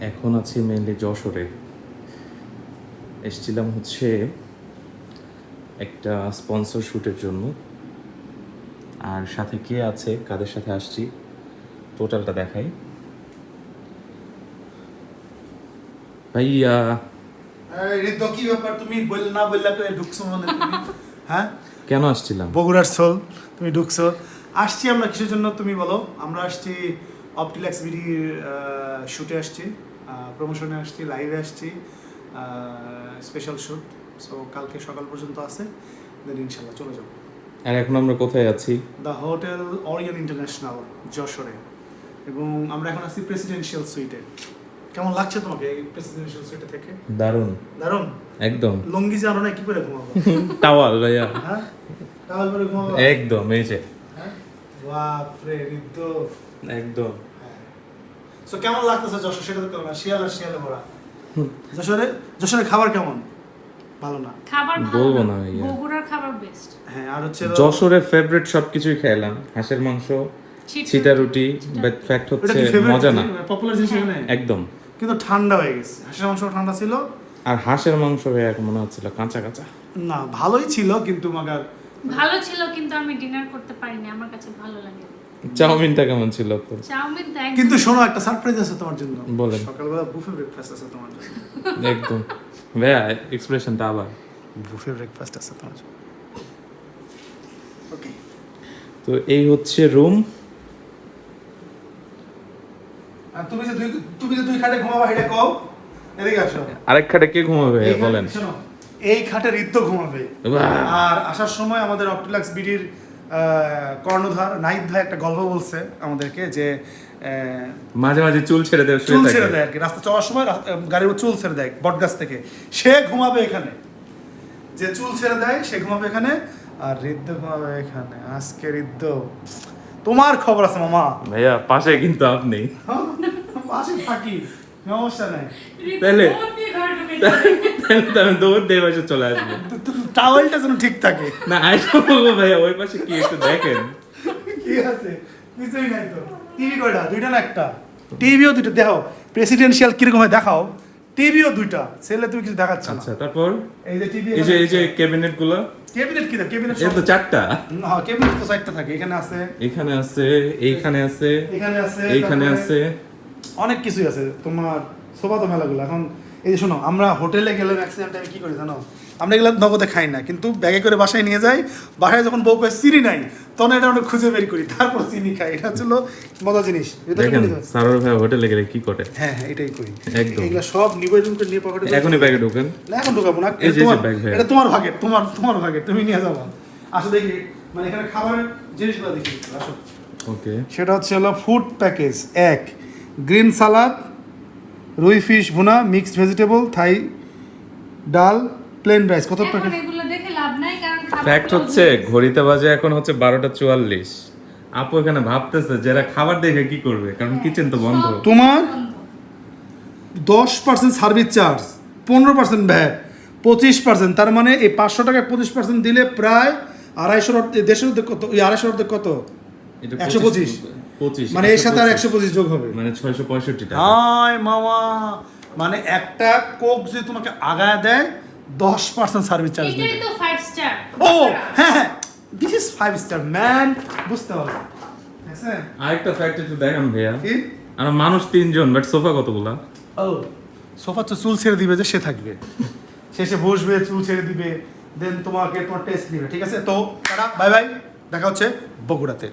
এখন আছি মেনলি যশোরে। এসছিলাম হচ্ছে একটা স্পন্সর শ্যুটের জন্য। আর সাথে কে আছে কাদের সাথে আসছি টোটালটা দেখাই। ভাইয়া। ঋদ্ধ কি ব্যাপার? তুমি বল না বললে তো ঢুকছো মনে তুমি। হ্যাঁ? কেন আসছিলাম? বগুড়ার সোল তুমি ঢুকছো। আসছি আমরা কিসের জন্য তুমি বলো? আমরা আসছি অপটিলাক্স বিডির শুটে আসছি। প্রমোশনে আসছি লাইভে আসছি স্পেশাল শ্যুট সো কালকে সকাল পর্যন্ত আছে দেন ইনশাল্লাহ চলে যাব। আর এখন আমরা কোথায় আছি? দ্য হোটেল অরিয়ন ইন্টারন্যাশনাল যশোরে। এবং আমরা এখন আছি প্রেসিডেন্সিয়াল সুইটে কেমন লাগছে তোমাকে এই প্রেসিডেন্সিয়াল সুইটে থেকে? দারুণ। দারুণ? একদম। লঙ্গি জানো না কি করে ঘুমাবো? টাওয়াল ভাইয়া। হ্যাঁ? তাহলে পরে ঘুমাবো? একদম এই যে। হ্যাঁ? বাপরে ঋদ্ধ একদম। সো কেমন লাগতেছে যশোর? সেটা তো কেমন শিয়াল আর শিয়ালে ভরা। যশোরে যশোরের খাবার কেমন? ভালো না। খাবার বলব না না বগুড়ার খাবার বেস্ট হ্যাঁ আর হচ্ছে যশোরের ফেভারিট সবকিছুই খেলাম। হাঁসের মাংস ছিটা রুটি বাট ফ্যাক্ট হচ্ছে মজা না। পপুলার জিনিস একদম। কিন্তু ঠান্ডা হয়ে গেছে। হাঁসের মাংস ঠান্ডা ছিল। আর হাঁসের মাংস ভাইয়া মনে হচ্ছিল কাঁচা কাঁচা। না ভালোই ছিল কিন্তু মাগার ভালো ছিল কিন্তু আমি ডিনার করতে পারিনি। আমার কাছে ভালো লাগে চাউমিনটা কেমন ছিল চাউমিন কিন্তু শোনো একটা সারপ্রাইজ আছে তোমার জন্য। বলেন। সকালবেলা বুফে ব্রেকফাস্ট আছে তোমার জন্য। একদম। ভাইয়া এক্সপ্রেশনটা আবার। বুফে ব্রেকফাস্ট আছে তোমার জন্য। ওকে তো এই হচ্ছে রুম আর তুমি যে দুই তুমি যে দুই খাটে ঘুমাবা এটা কও। এদিকে আসো। আরেক খাটে কে ঘুমাবে বলেন। শোনো, এই খাটে ঋদ্ধ ঘুমাবে। আর আসার সময় আমাদের অপটিলাক্স বিডির কর্ণধার নাইদ ভাই একটা গল্প বলছে আমাদেরকে যে আহ, মাঝে মাঝে চুল ছেড়ে দেয় চুল ছেড়ে দেয় আর কি। রাস্তা চলার সময় রাস্তা- গাড়ির চুল ছেড়ে দেয় বটগাছ থেকে। সে ঘুমাবে এখানে। যে চুল ছেড়ে দেয় সে ঘুমাবে এখানে। আর ঋদ্ধ ঘুমাবে এখানে। আজকে ঋদ্ধ তোমার খবর আছে মামা। ভাইয়া পাশে কিন্তু আপনি। হ্যাঁ, পাশে থাকি সমস্যা নাই। তাহলে? তাহলে আমি দৌড় দিয়ে পাশে চলে আসব। টাওয়েলটা যেন ঠিক থাকে। না আইসা বলব ভাইয়া ওই পাশে কি একটু দেখেন। কি আছে? কিছুই নাই তো। টিভি কয়টা? দুইটা না একটা? টিভিও দুইটা। দেখাও প্রেসিডেন্সিয়াল কীরকম হয় দেখাও। টিভিও দুইটা। ছেলে তুমি কিছু দেখাচ্ছ না। আচ্ছা তারপর? এই যে টিভি এই যে এই যে ক্যাবিনেটগুলো ক্যাবিনেট কি ক্যাবিনেট এর তো চারটা। না ক্যাবিনেট তো চারটা থাকে। এখানে আছে। এখানে আছে এইখানে আছে এখানে আছে এইখানে আছে। অনেক কিছুই আছে। তোমার সোফা তো মেলাগুলো। এখন এই যে শোনো আমরা হোটেলে গেলে ম্যাক্সিমাম টাইমে কি করি জানো? আমরা এগুলো নগদে খাই না কিন্তু ব্যাগে করে বাসায় নিয়ে যাই। বাসায় যখন বউ কয় চিনি নাই তখন এটা আমরা খুঁজে বের করি তারপর চিনি খাই। এটা হচ্ছিল মজা জিনিস। সারোর ভাই হোটেলে গেলে কি করে? হ্যাঁ হ্যাঁ এটাই করি। একদম। এগুলো সব নিবেদন করে নিয়ে পকেটে এখনই ব্যাগে ঢোকেন। না এখন ঢোকাবো না। এটা তোমার। এটা তোমার তোমার ভাগের তুমি নিয়ে যাব। আসো দেখি মানে এখানে খাবারের জিনিসগুলো দেখি আসো। ওকে। সেটা হচ্ছে হলো ফুড প্যাকেজ এক গ্রিন সালাদ রুই ফিশ ভুনা মিক্সড ভেজিটেবল থাই ডাল প্লেন রাইস কত এখন এগুলো দেখে লাভ নাই কারণ ফ্যাক্ট হচ্ছে ঘড়িতে বাজে এখন হচ্ছে বারোটা চুয়াল্লিশ। আপু এখানে ভাবতেছে যারা খাবার দেখে কি করবে কারণ কিচেন তো বন্ধ। তোমার? দশ পার্সেন্ট সার্ভিস চার্জ পনেরো পার্সেন্ট ভ্যাট পঁচিশ পার্সেন্ট তার মানে এই পাঁচশো টাকায় পঁচিশ পার্সেন্ট দিলে প্রায় আড়াইশোর অর্ধেক দেড়শোর অর্ধেক কত ওই আড়াইশোর অর্ধেক কত? এটা একশো পঁচিশ। পঁচিশ মানে এর সাথে আর একশো পঁচিশ। যোগ হবে। মানে ছয়শো পঁয়ষট্টি টাকা। হাই মামা মানে একটা কোক যদি তোমাকে আগায় দেয় দশ পার্সেন্ট সার্ভিস চার্জ স্টার ও হ্যাঁ হ্যাঁ this is five star man বুঝতে হবে। হ্যাঁ আরেকটা ফ্যাক্ট একটু দেখান ভাইয়া। কি? আমরা মানুষ তিনজন বাট সোফা কতগুলা? ও সোফা তো চুল ছেড়ে দিবে যে সে থাকবে। শেষে বসবে চুল ছেড়ে দিবে দেন তোমাকে তোমার টেস্ট দিবে ঠিক আছে? তো বাই বাই দেখা হচ্ছে বগুড়াতে।